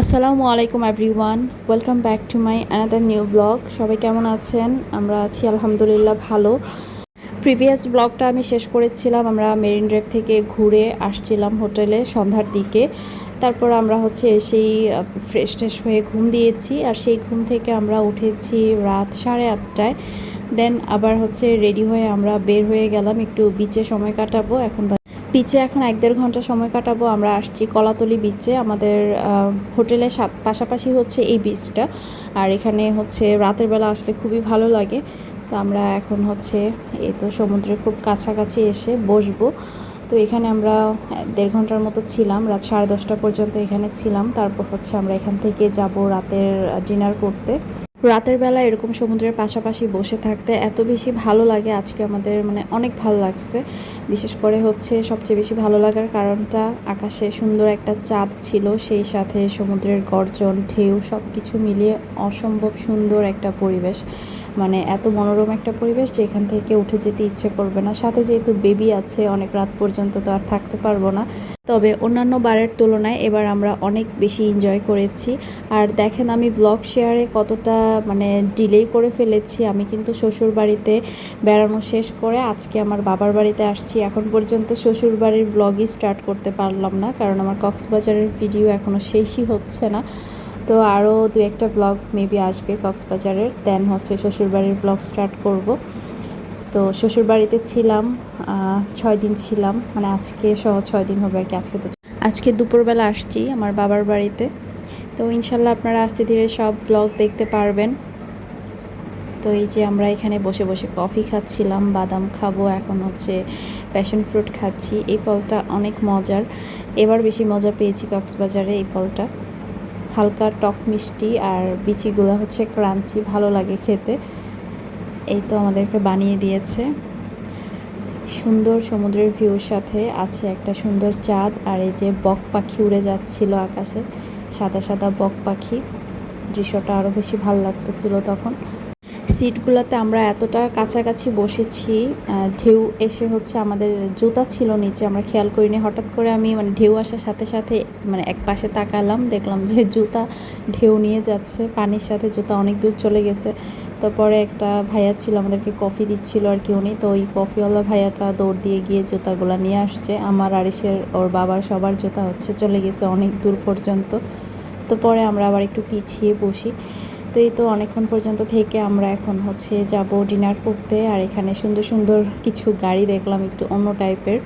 আসসালামু আলাইকুম everyone welcome back to my another new blog সবাই কেমন আছেন? আমরা আছি আলহামদুলিল্লাহ ভালো। প্রিভিয়াস ব্লগটা আমি শেষ করেছিলাম। আমরা মেরিন ড্রাইভ থেকে ঘুরে আসছিলাম হোটেলে সন্ধ্যার দিকে। তারপর আমরা হচ্ছে সেই ফ্রেশ ট্রেশ হয়ে ঘুম দিয়েছি। আর সেই ঘুম থেকে আমরা উঠেছি রাত সাড়ে আটটায়। দেন আবার হচ্ছে রেডি হয়ে আমরা বের হয়ে গেলাম। একটু বিচে সময় কাটাবো। এখন বিচে এখন এক দেড় ঘণ্টা সময় কাটাবো, আমরা আসছি কলাতলি বিচে আমাদের হোটেলের সাথ- পাশাপাশি হচ্ছে এই বিচটা আর এখানে হচ্ছে রাতের বেলা আসলে খুবই ভালো লাগে। তো আমরা এখন হচ্ছে এই তো সমুদ্রের খুব কাছাকাছি এসে বসবো। তো এখানে আমরা দেড় ঘণ্টার মতো ছিলাম, রাত সাড়ে দশটা পর্যন্ত এখানে ছিলাম। তারপর হচ্ছে আমরা এখান থেকে যাব রাতের ডিনার করতে। রাতের বেলা এরকম সমুদ্রের পাশাপাশি বসে থাকতে এত বেশি ভালো লাগে আজকে আমাদের মানে অনেক ভালো লাগছে। বিশেষ করে হচ্ছে সবচেয়ে বেশি ভালো লাগার কারণটা আকাশে সুন্দর একটা চাঁদ ছিল, সেই সাথে সমুদ্রের গর্জন, ঢেউ সব কিছু মিলিয়ে অসম্ভব সুন্দর একটা পরিবেশ। মানে এত মনোরম একটা পরিবেশ যে এখান থেকে উঠে যেতে ইচ্ছে করবে না। সাথে যেহেতু বেবি আছে, অনেক রাত পর্যন্ত তো আর থাকতে পারব না। তবে অন্যান্য বারের তুলনায় এবার আমরা অনেক বেশি এনজয় করেছি। আর দেখেন আমি ব্লগ শেয়ারে কতটা মানে ডিলে করে ফেলেছি। আমি কিন্তু শ্বশুর বাড়িতে বেড়ানো শেষ করে আজকে আমার বাবার বাড়িতে আসছি। এখন পর্যন্ত শ্বশুর বাড়ির ব্লগই স্টার্ট করতে পারলাম না, কারণ আমার কক্সবাজারের ভিডিও এখনও শেষই হচ্ছে না। তো আরও দু একটা ব্লগ মেবি আসবে কক্সবাজারের দেন হচ্ছে শ্বশুরবাড়ির ব্লগ স্টার্ট করব। তো শ্বশুরবাড়িতে ছিলাম ছয় দিন ছিলাম। মানে আজকে সহ ছয় দিন হবে আর কি আজকে তো। আজকে দুপুরবেলা আসছি আমার বাবার বাড়িতে। তো ইনশাল্লাহ আপনারা আস্তে ধীরে সব ব্লগ দেখতে পারবেন। তো এই যে আমরা এখানে বসে বসে কফি খাচ্ছিলাম, বাদাম খাব, এখন হচ্ছে প্যাশন ফ্রুট খাচ্ছি। এই ফলটা অনেক মজার। এবার বেশি মজা পেয়েছি কক্সবাজারে এই ফলটা। হালকা টক মিষ্টি আর বিচিগুলো হচ্ছে ক্রাঞ্চি, ভালো লাগে খেতে। এই তো আমাদেরকে বানিয়ে দিয়েছে। সুন্দর সমুদ্রের ভিউর সাথে আছে একটা সুন্দর চাঁদ, আর এই যে বক পাখি উড়ে যাচ্ছিল আকাশে, সাদা সাদা বক পাখি। দৃশ্যটা আরও বেশি ভালো লাগতেছিল তখন। সিটগুলোতে আমরা এতটা কাছাকাছি বসেছি ঢেউ এসে হচ্ছে আমাদের জুতা ছিল নিচে, আমরা খেয়াল করিনি। হঠাৎ করে আমি মানে ঢেউ আসার সাথে সাথে মানে এক পাশে তাকালাম, দেখলাম যে জুতা ঢেউ নিয়ে যাচ্ছে, পানির সাথে জুতা অনেক দূর চলে গেছে। তো পরে একটা ভাইয়া ছিল, আমাদেরকে কফি দিচ্ছিল আর কি উনি। তো ওই কফিওয়ালা ভাইয়াটা দৌড় দিয়ে গিয়ে জুতাগুলো নিয়ে আসছে। আমার আরিসের ওর বাবার সবার জুতা হচ্ছে চলে গেছে অনেক দূর পর্যন্ত। তো পরে আমরা আবার একটু পিছিয়ে বসি। তো এই তো অনেকক্ষণ পর্যন্ত থেকে আমরা এখন হচ্ছে যাব ডিনার করতে, আর এখানে সুন্দর সুন্দর কিছু গাড়ি দেখলাম একটু অন্য টাইপের।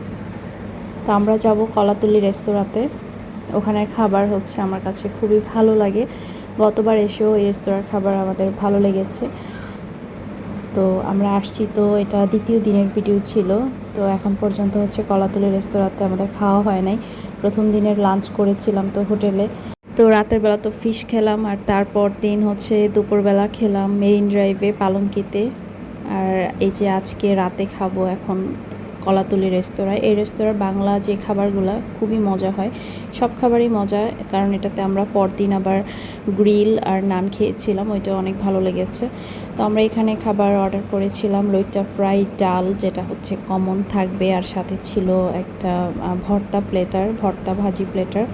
তো আমরা যাব কলাতলি রেস্তোরাঁতে। ওখানের খাবার হচ্ছে আমার কাছে খুবই ভালো লাগে। গতবার এসেও এই রেস্তোরাঁর খাবার আমাদের ভালো লেগেছে। তো আমরা আসছি, তো এটা দ্বিতীয় দিনের ভিডিও ছিল। তো এখন পর্যন্ত হচ্ছে কলাতলি রেস্তোরাঁতে আমাদের খাওয়া হয় নাই। প্রথম দিনের লাঞ্চ করেছিলাম তো হোটেলে। তো রাতের বেলা তো ফিশ খেলাম, আর তারপর দিন হচ্ছে দুপুরবেলা খেলাম মেরিন ড্রাইভে পালঙ্কিতে। আর এই যে আজকে রাতে খাব এখন কলাতলি রেস্তোরাঁ। এই রেস্তোরাঁর বাংলা যে খাবারগুলো, খুবই মজা হয়। সব খাবারই মজা, কারণ এটাতে আমরা পরদিন আবার গ্রিল আর নান খেয়েছিলাম, ওইটা অনেক ভালো লেগেছে। তো আমরা এখানে খাবার অর্ডার করেছিলাম লইটা ফ্রাই ডাল, যেটা হচ্ছে কমন থাকবে, আর সাথে ছিল একটা ভর্তা প্লেটার ভর্তা ভাজি প্লেটার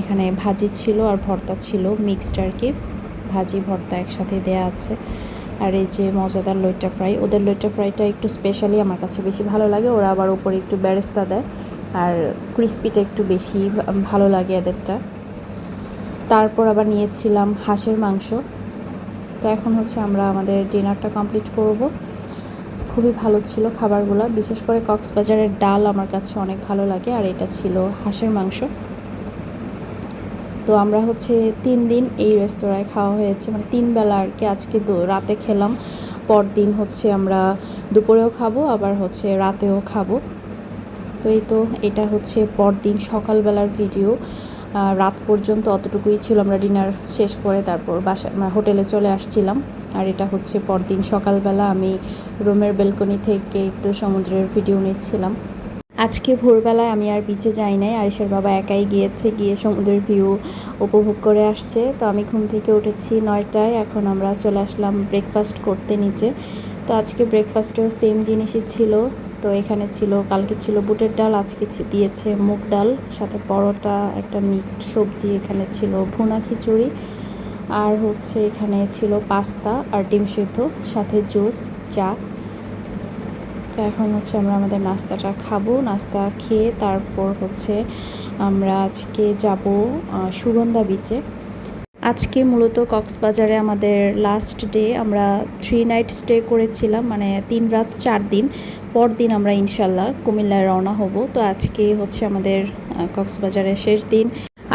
এখানে ভাজি ছিল আর ভর্তা ছিল মিক্সড আর কি। ভাজি, ভর্তা একসাথে দেয়া আছে। আর এই যে মজাদার লইটা ফ্রাই, ওদের লইটা ফ্রাইটা একটু স্পেশালি আমার কাছে বেশি ভালো লাগে, ওরা আবার উপরে একটু বেরেস্তা দেয়। আর ক্রিস্পিটা একটু বেশি ভালো লাগে এদেরটা। তারপর আবার নিয়েছিলাম হাঁসের মাংস। তো এখন হচ্ছে আমরা আমাদের ডিনারটা কমপ্লিট করব। খুবই ভালো ছিল খাবারগুলো, বিশেষ করে কক্সবাজারের ডাল আমার কাছে অনেক ভালো লাগে, আর এটা ছিল হাঁসের মাংস। তো আমরা হচ্ছে তিন দিন এই রেস্তোরাঁয় খাওয়া হয়েছে। মানে তিন বেলা আর কি আজকে দু- রাতে খেলাম। পরদিন হচ্ছে আমরা দুপুরেও খাব, আবার হচ্ছে রাতেও খাব। তো এই তো, এটা হচ্ছে পরদিন সকালবেলার ভিডিও। রাত পর্যন্ত অতটুকুই ছিল, আমরা ডিনার শেষ করে তারপর বাসা মানে হোটেলে চলে আসছিলাম। আর এটা হচ্ছে পরদিন সকালবেলা আমি রুমের বেলকনি থেকে একটু সমুদ্রের ভিডিও নিচ্ছিলাম। আজকে ভোরবেলায় আমি আর বিচে যাই নাই। আরিসের বাবা একাই গিয়েছে, গিয়ে সমুদ্রের ভিউ উপভোগ করে আসছে। তো আমি ঘুম থেকে উঠেছি নয়টায়। এখন আমরা চলে আসলাম ব্রেকফাস্ট করতে নিচে। তো আজকে ব্রেকফাস্টেও সেম জিনিসই ছিল। তো এখানে ছিল, কালকে ছিল বুটের ডাল, আজকে দিয়েছে মুগ ডাল, সাথে পরোটা, একটা মিক্সড সবজি, এখানে ছিল ভুনা খিচুড়ি, আর হচ্ছে এখানে ছিল পাস্তা আর ডিম সেদ্ধ, সাথে জুস, চা তো এখন হচ্ছে আমরা আমাদের নাস্তাটা খাব, নাস্তা খেয়ে তারপর হচ্ছে আমরা আজকে যাব সুগন্ধা বিচে আজকে মূলত কক্সবাজারে আমাদের লাস্ট ডে আমরা থ্রি নাইট স্টে করেছিলাম মানে তিন রাত চার দিন। পরদিন আমরা ইনশাল্লাহ কুমিল্লায় রওনা হব। তো আজকে হচ্ছে আমাদের কক্সবাজারের শেষ দিন।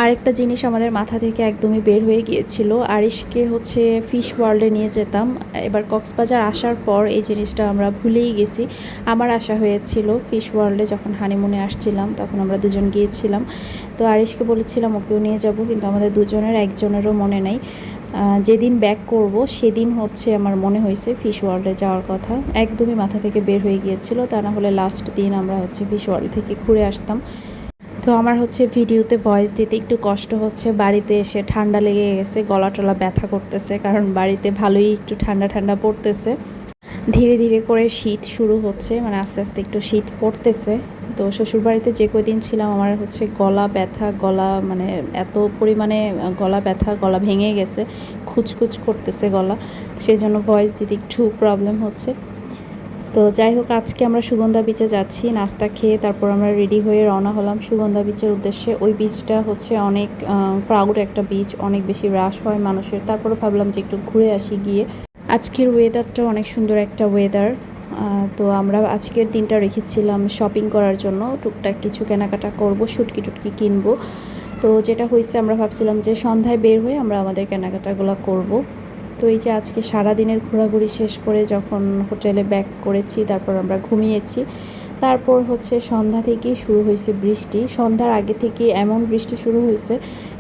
আরেকটা জিনিস আমাদের মাথা থেকে একদমই বের হয়ে গিয়েছিল। আরিশকে হচ্ছে ফিশ ওয়ার্ল্ডে নিয়ে যেতাম। এবার কক্সবাজার আসার পর এই জিনিসটা আমরা ভুলেই গেছি। আমার আশা হয়েছিল ফিশ ওয়ার্ল্ডে যখন হানিমুনে আসছিলাম তখন আমরা দুজন গিয়েছিলাম। তো আরিশকে বলেছিলাম, ওকেও নিয়ে যাব। কিন্তু আমাদের দুজনের, একজনেরও মনে নেই। যেদিন ব্যাক করব, সেদিন হচ্ছে আমার মনে হয়েছে ফিশ ওয়ার্ল্ডে যাওয়ার কথা। একদমই মাথা থেকে বের হয়ে গিয়েছিল। তা না হলে লাস্ট দিন আমরা হচ্ছে ফিশ ওয়ার্ল্ড থেকে ঘুরে আসতাম। তো আমার হচ্ছে ভিডিওতে ভয়েস দিতে একটু কষ্ট হচ্ছে। বাড়িতে এসে ঠান্ডা লেগে গেছে গলা টলা ব্যথা করতেছে, কারণ বাড়িতে ভালোই একটু ঠান্ডা ঠান্ডা পড়তেছে। ধীরে ধীরে করে শীত শুরু হচ্ছে মানে আস্তে আস্তে একটু শীত পড়তেছে। তো শ্বশুরবাড়িতে যে কদিন ছিলাম, আমার হচ্ছে গলা ব্যথা, গলা মানে এত পরিমাণে গলা ব্যথা, গলা ভেঙে গেছে, খুচখুচ করতেছে গলা। সেই জন্য ভয়েস দিতে একটু প্রবলেম হচ্ছে। তো যাই হোক, আজকে আমরা সুগন্ধা বিচে যাচ্ছি, নাস্তা খেয়ে তারপর আমরা রেডি হয়ে রওনা হলাম। সুগন্ধা বিচের উদ্দেশ্যে ওই বিচটা হচ্ছে অনেক ক্রাউড একটা বিচ অনেক বেশি রাশ হয় মানুষের। তারপরে ভাবলাম যে একটু ঘুরে আসি গিয়ে। আজকের ওয়েদারটা অনেক সুন্দর একটা ওয়েদার তো আমরা আজকের দিনটা রেখেছিলাম শপিং করার জন্য। টুকটাক কিছু কেনাকাটা করব, শুটকি টুটকি কিনবো। তো যেটা হয়েছে, আমরা ভাবছিলাম যে সন্ধ্যায় বের হয়ে আমরা আমাদের কেনাকাটাগুলো করব। তো এই যে আজকে সারা দিনের ঘোরাঘুরি শেষ করে যখন হোটেলে ব্যাক করেছি, তারপর আমরা ঘুমিয়েছি। তারপর হচ্ছে সন্ধ্যা থেকেই শুরু হয়েছে বৃষ্টি। সন্ধ্যার আগে থেকে এমন বৃষ্টি শুরু হয়েছে,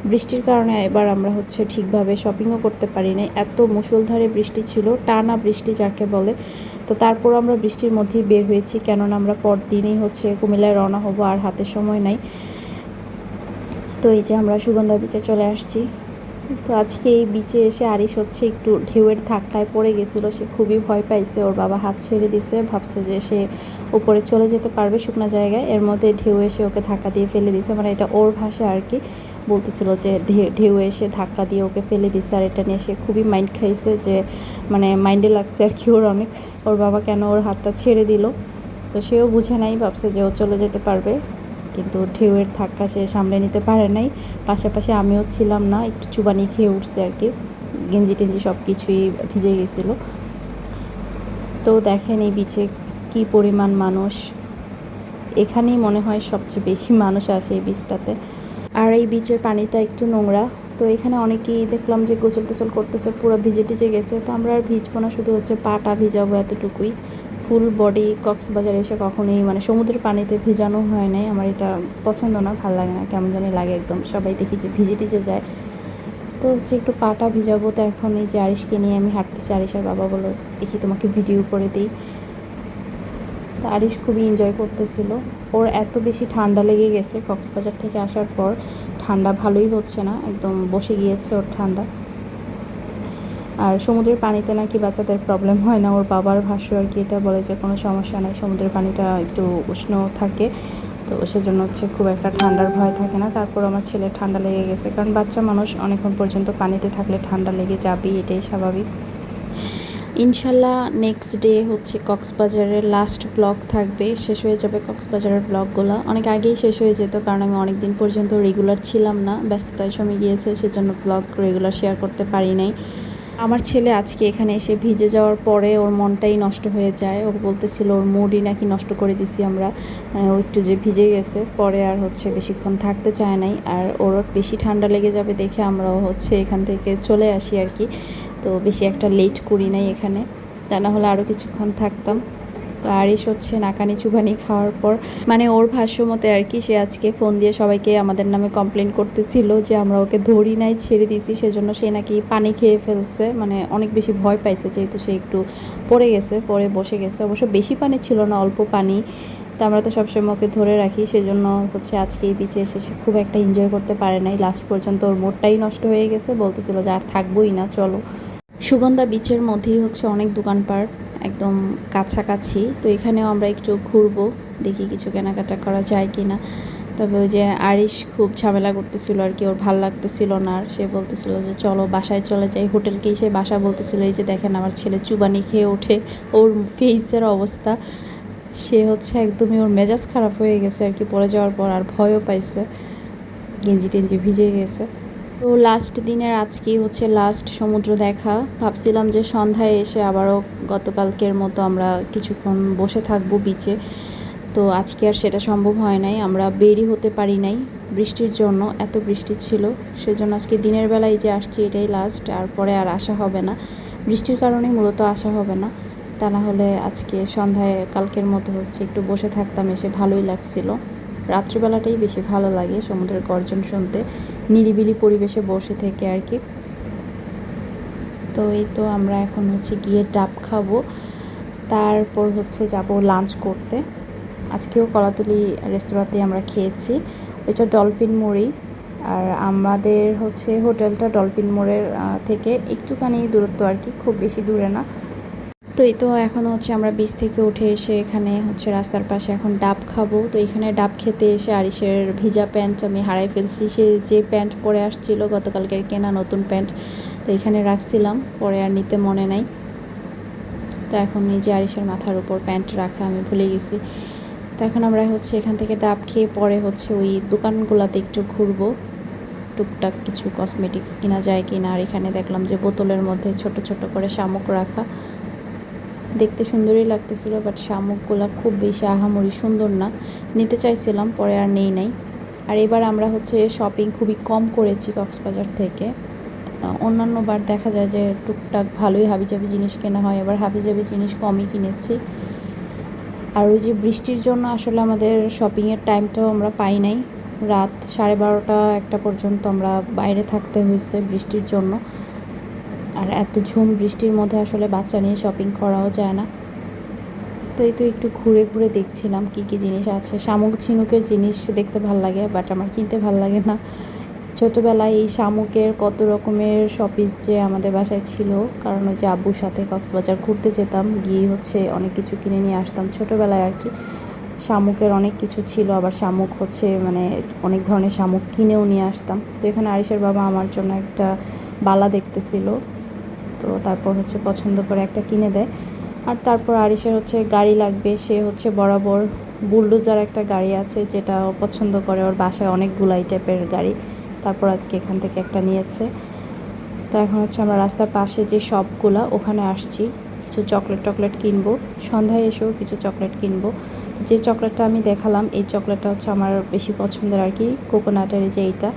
বৃষ্টির কারণে এবার আমরা হচ্ছে ঠিকভাবে শপিংও করতে পারি নাই। এত মুষলধারে বৃষ্টি ছিল, টানা বৃষ্টি যাকে বলে। তো তারপর আমরা বৃষ্টির মধ্যেই বের হয়েছি, কেননা আমরা পরদিনই হচ্ছে কুমিল্লায় রওনা হব আর হাতে সময় নাই। তো এই যে আমরা সুগন্ধা বিচে চলে আসছি। তো আজকে এই বিচে এসে আরিশ হচ্ছে একটু ঢেউয়ের ধাক্কায় পড়ে গেছিল, সে খুবই ভয় পাইছে, ওর বাবা হাত ছেড়ে দিছে, ভাবছে যে সে উপরে চলে যেতে পারবে শুকনো জায়গায়, এর মধ্যে ঢেউ এসে ওকে ধাক্কা দিয়ে ফেলে দিছে মানে এটা ওর ভাষা আর কি। বলতেছিল যে ঢেউ এসে ধাক্কা দিয়ে ওকে ফেলে দিছে, আর এটা নিয়ে সে খুবই মাইন্ড খাইছে যে মানে মাইন্ডে লাগছে আর কি ওর অনেক, ওর বাবা কেন ওর হাতটা ছেড়ে দিল? তো সেও বুঝে নাই, ভাবছে যে ও চলে যেতে পারবে। কিন্তু ঢেউয়ের ধাক্কা সে সামলে নিতে পারে নাই। পাশাপাশি আমিও ছিলাম না, একটু চুবানি খেয়ে উঠছে আর কি। গেঞ্জি টেঞ্জি সব কিছুই ভিজে গেছিল। তো দেখেন এই বিচে কি পরিমাণ মানুষ। এখানেই মনে হয় সবচেয়ে বেশি মানুষ আসে এই বিচটাতে আর এই বিচের পানিটা একটু নোংরা। তো এখানে অনেকেই দেখলাম যে গোসল টোসল করতেছে, পুরো ভিজে টিজে গেছে। তো আমরা আর ভিজবো না, শুধু হচ্ছে পাটা ভিজাবো এতটুকুই। ফুল বডি কক্সবাজারে এসে কখনোই মানে সমুদ্রের পানিতে ভিজানো হয় নাই। আমার এটা পছন্দ না, ভালো লাগে না, কেমন জানি লাগে একদম। সবাই দেখি যে ভিজে টিজে যায়। তো হচ্ছে একটু পাটা ভিজাবো তো এখন, এই যে আরিশকে নিয়ে আমি হাঁটতেছি, আরিশের বাবা বলো দেখি তোমাকে ভিডিও করে দিই। তো আরিশ খুবই এনজয় করতেছিল। ওর এত বেশি ঠান্ডা লেগে গেছে কক্সবাজার থেকে আসার পর। ঠান্ডা ভালোই হচ্ছে না, একদম বসে গিয়েছে ওর ঠান্ডা। আর সমুদ্রের পানিতে নাকি বাচ্চাদের প্রবলেম হয় না। ওর বাবার ভাষ্য আর কি এটা বলে যে কোনো সমস্যা নেই, সমুদ্রের পানিটা একটু উষ্ণ থাকে। তো সেজন্য হচ্ছে খুব একটা ঠান্ডার ভয় থাকে না। তারপর আমার ছেলে ঠান্ডা লেগে গেছে। কারণ বাচ্চা মানুষ অনেকক্ষণ পর্যন্ত পানিতে থাকলে ঠান্ডা লেগে যাবেই, এটাই স্বাভাবিক। ইনশাল্লাহ নেক্সট ডে হচ্ছে কক্সবাজারের লাস্ট ব্লগ থাকবে। শেষ হয়ে যাবে কক্সবাজারের ব্লগগুলো অনেক আগেই শেষ হয়ে যেত, কারণ আমি অনেক দিন পর্যন্ত রেগুলার ছিলাম না। ব্যস্ততায় সময় গিয়েছে, সেজন্য ব্লগ রেগুলার শেয়ার করতে পারি নাই। আমার ছেলে আজকে এখানে এসে ভিজে যাওয়ার পরে ওর মনটাই নষ্ট হয়ে যায়। ও বলতেছিল, ওর মুডই নাকি নষ্ট করে দিছি আমরা। ও একটু যে ভিজে গেছে, পরে আর হচ্ছে বেশিক্ষণ থাকতে চায় নাই। আর ওর বেশি ঠান্ডা লেগে যাবে দেখে আমরাও হচ্ছে এখান থেকে চলে আসি আর কি। তো বেশি একটা লেট করি নাই এখানে। তা না হলে আরও কিছুক্ষণ থাকতাম। তো আরিশ হচ্ছে নাকানি চুবানি খাওয়ার পর। মানে ওর ভাষ্য মতে আর কি, সে আজকে ফোন দিয়ে সবাইকে আমাদের নামে কমপ্লেন করতেছিল যে আমরা ওকে ধরি নাই, ছেড়ে দিছি সেজন্য সে নাকি পানি খেয়ে ফেলছে। মানে অনেক বেশি ভয় পাইছে, যেহেতু সে একটু পড়ে গেছে পরে বসে গেছে। অবশ্য বেশি পানি ছিল না, অল্প পানি। তো আমরা তো সবসময় ওকে ধরে রাখি, সেজন্য হচ্ছে আজকে এই বিচে এসে সে খুব একটা এনজয় করতে পারে নাই। লাস্ট পর্যন্ত ওর মোডটাই নষ্ট হয়ে গেছে, বলতেছিল যে আর থাকবোই না, চলো। সুগন্ধা বিচের মধ্যেই হচ্ছে অনেক দোকানপাট। একদম কাছাকাছি। তো এখানেও আমরা একটু ঘুরবো, দেখি কিছু কেনাকাটা করা যায় কি না তবে ওই যে আরিশ খুব ঝামেলা করতেছিল আর কি, ওর ভালো লাগতেছিল না আর সে বলতেছিল যে চলো বাসায় চলে যাই। হোটেলকেই সে বাসা বলতেছিল, এই যে দেখেন আমার ছেলে চুবানি খেয়ে ওঠে, ওর ফেসের অবস্থা। সে হচ্ছে একদমই ওর মেজাজ খারাপ হয়ে গেছে আর কি, পড়ে যাওয়ার পর আর ভয়ও পাইছে। গেঞ্জি টেঞ্জি ভিজে গেছে। তো লাস্ট দিনের আজকেই হচ্ছে লাস্ট সমুদ্র দেখা। ভাবছিলাম যে সন্ধ্যায় এসে আবারও গতকালকের মতো আমরা কিছুক্ষণ বসে থাকব বিচে তো আজকে আর সেটা সম্ভব হয় নাই, আমরা বেরি হতে পারি নাই বৃষ্টির জন্য, এত বৃষ্টি ছিল। সেজন্য আজকে দিনের বেলায় যে আসছি এটাই লাস্ট আর পরে আর আসা হবে না। বৃষ্টির কারণে মূলত আসা হবে না। তা না হলে আজকে সন্ধ্যায় কালকের মতো হচ্ছে একটু বসে থাকতাম, এসে ভালোই লাগছিল। রাত্রিবেলাটাই বেশি ভালো লাগে সমুদ্রের গর্জন শুনতে। নিরিবিলি পরিবেশে বসে থেকে আর কি। তো এই তো আমরা এখন হচ্ছে গিয়ে ডাব খাব। তারপর হচ্ছে যাব লাঞ্চ করতে। আজকেও কলাতুলি রেস্তোরাঁতে আমরা খেয়েছি। ওইটা ডলফিন মোড়ই আর আমাদের হচ্ছে হোটেলটা ডলফিন মোড়ের থেকে একটুখানি দূরত্ব আর কি, খুব বেশি দূরে না। তো এই তো এখন হচ্ছে আমরা বীজ থেকে উঠে এসে এখানে হচ্ছে রাস্তার পাশে এখন ডাব খাব। তো এখানে ডাব খেতে এসে আরিসের ভিজা প্যান্ট আমি হারাই ফেলছি। সে যে প্যান্ট পরে আসছিল গতকালকের কেনা নতুন প্যান্ট তো এখানে রাখছিলাম। পরে আর নিতে মনে নাই। তো এখন নিজে আরিসের মাথার উপর প্যান্ট রাখা, আমি ভুলে গেছি। তো এখন আমরা হচ্ছে এখান থেকে ডাব খেয়ে পরে হচ্ছে ওই দোকানগুলোতে একটু ঘুরবো। টুকটাক কিছু কসমেটিক্স কিনা যায় কিনা, আর এখানে দেখলাম যে বোতলের মধ্যে ছোট ছোট করে শামুক রাখা। দেখতে সুন্দরই লাগতেছিল বাট শামুকগুলো খুব বেশি আহামরি সুন্দর না। নিতে চাইছিলাম, পরে আর নেই নাই। আর এবার আমরা হচ্ছে শপিং খুবই কম করেছি কক্সবাজার থেকে। অন্যান্য বার দেখা যায় যে টুকটাক ভালোই হাবিজাবি জিনিস কেনা হয় এবার হাবিজাবি জিনিস কমই কিনেছি। আর ওই যে বৃষ্টির জন্য আসলে আমাদের শপিংয়ের টাইমটাও আমরা পাই নাই। রাত সাড়ে বারোটা একটা পর্যন্ত আমরা বাইরে থাকতে হয়েছে বৃষ্টির জন্য। আর এত ঝুম বৃষ্টির মধ্যে আসলে বাচ্চা নিয়ে শপিং করাও যায় না। তো এই তো একটু ঘুরে ঘুরে দেখছিলাম কি কি জিনিস আছে। শামুক, ঝিনুকের জিনিস দেখতে ভালো লাগে বাট আমার কিনতে ভালো লাগে না। ছোটোবেলায় এই শামুকের কত রকমের শপিস যে আমাদের বাসায় ছিল, কারণ ওই যে আব্বুর সাথে কক্সবাজার ঘুরতে যেতাম, গিয়ে হচ্ছে অনেক কিছু কিনে নিয়ে আসতাম ছোটোবেলায় আর কি। শামুকের অনেক কিছু ছিল, আবার শামুক হচ্ছে মানে অনেক ধরনের শামুক কিনেও নিয়ে আসতাম। তো এখানে আরিসের বাবা আমার জন্য একটা বালা দেখতেছিল। তো তারপর হচ্ছে পছন্দ করে একটা কিনে দেয়। আর তারপর আরিসের হচ্ছে গাড়ি লাগবে, সে হচ্ছে বরাবর বুলডোজার একটা গাড়ি আছে যেটা পছন্দ করে, ওর বাসায় অনেকগুলো এই টাইপের গাড়ি। তারপর আজকে এখান থেকে একটা নিয়েছে। তো এখন হচ্ছে আমরা রাস্তার পাশে যে শপগুলো, ওখানে আসছি। কিছু চকলেট টকলেট কিনবো। সন্ধ্যায় এসেও কিছু চকলেট কিনবো। যে চকলেটটা আমি দেখালাম, এই চকলেটটা হচ্ছে আমার বেশি পছন্দের আর কি, কোকোনাটের যে এইটা।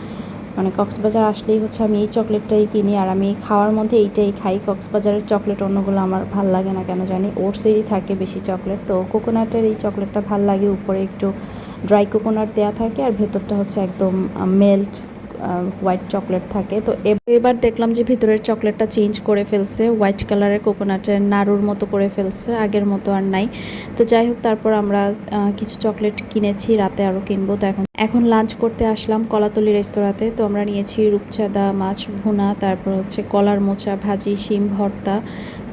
মানে কক্সবাজার আসলেই হচ্ছে আমি এই চকলেটটাই কিনি আর আমি খাওয়ার মধ্যে এইটাই খাই। কক্সবাজারের চকলেট অন্যগুলো আমার ভালো লাগে না কেন জানি? ওটসেরই থাকে বেশি চকলেট। তো কোকোনাটের এই চকলেটটা ভালো লাগে। উপরে একটু ড্রাই কোকোনাট দেওয়া থাকে আর ভেতরটা হচ্ছে একদম মেল্ট হোয়াইট চকলেট থাকে। তো এবার দেখলাম যে ভিতরের চকলেটটা চেঞ্জ করে ফেলছে হোয়াইট কালারের কোকোনাটের নাড়ুর মতো করে ফেলছে, আগের মতো আর নাই। তো যাই হোক, তারপর আমরা কিছু চকলেট কিনেছি, রাতে আরও কিনবো। তো এখন এখন লাঞ্চ করতে আসলাম কলাতলি রেস্তোরাঁতে। তো আমরা নিয়েছি রূপচাঁদা মাছ ভুনা, তারপর হচ্ছে কলার মোচা, ভাজি, শিম ভর্তা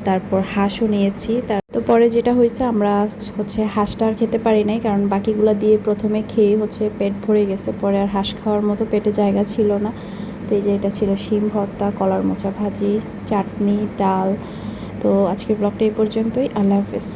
তারপর হাঁসও নিয়েছি। তার তো পরে যেটা হয়েছে, আমরা হচ্ছে হাঁসটা আর খেতে পারি নাই, কারণ বাকিগুলো দিয়ে প্রথমে খেয়ে হচ্ছে পেট ভরে গেছে। পরে আর হাঁস খাওয়ার মতো পেটে জায়গা ছিল না। তো এই যে এটা ছিল শিম ভর্তা, কলার মোচা ভাজি, চাটনি, ডাল। তো আজকের ব্লগটা এই পর্যন্তই। আল্লাহ হাফেজ।